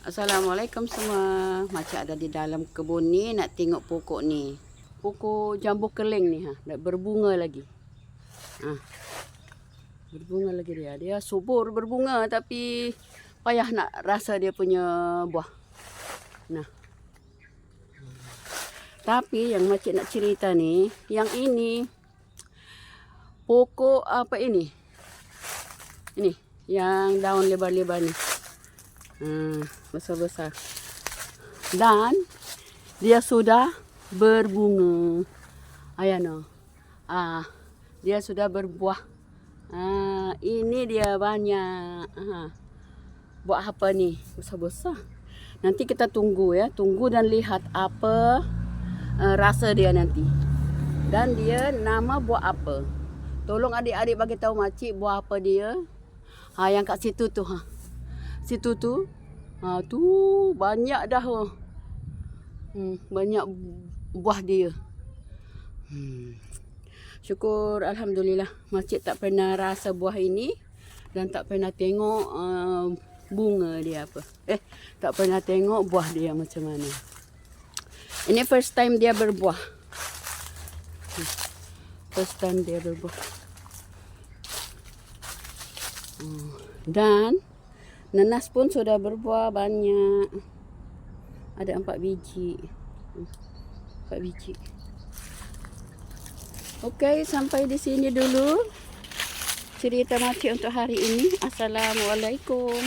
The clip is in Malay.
Assalamualaikum semua. Macam ada di dalam kebun ni nak tengok pokok ni. Pokok jambu keling ni ha, dah berbunga lagi. Ha. Berbunga lagi dia. Dia subur berbunga tapi payah nak rasa dia punya buah. Nah. Tapi yang macam nak cerita ni, yang ini pokok apa ini? Ini yang daun lebar-lebar ni. Hmm, besar-besar. Dan dia sudah berbunga. Ayano. Ah, dia sudah berbuah. Ah, ini dia banyak. Ah. Buat apa ni? Besar-besar. Nanti kita tunggu ya, tunggu dan lihat apa uh, rasa dia nanti. Dan dia nama buah apa? Tolong adik-adik bagi tahu makcik buah apa dia. Ha yang kat situ tu ha. Situ tu. Ha tu banyak dah. oh. Hmm, banyak buah dia. Hmm. Syukur alhamdulillah makcik tak pernah rasa buah ini dan tak pernah tengok uh, bunga dia apa. Eh, tak pernah tengok buah dia macam mana. Ini first time dia berbuah. Hmm. First time dia berbuah. Hmm. Dan nanas pun sudah berbuah banyak. Ada empat biji. Empat biji. Okey, sampai di sini dulu cerita makcik untuk hari ini. Assalamualaikum.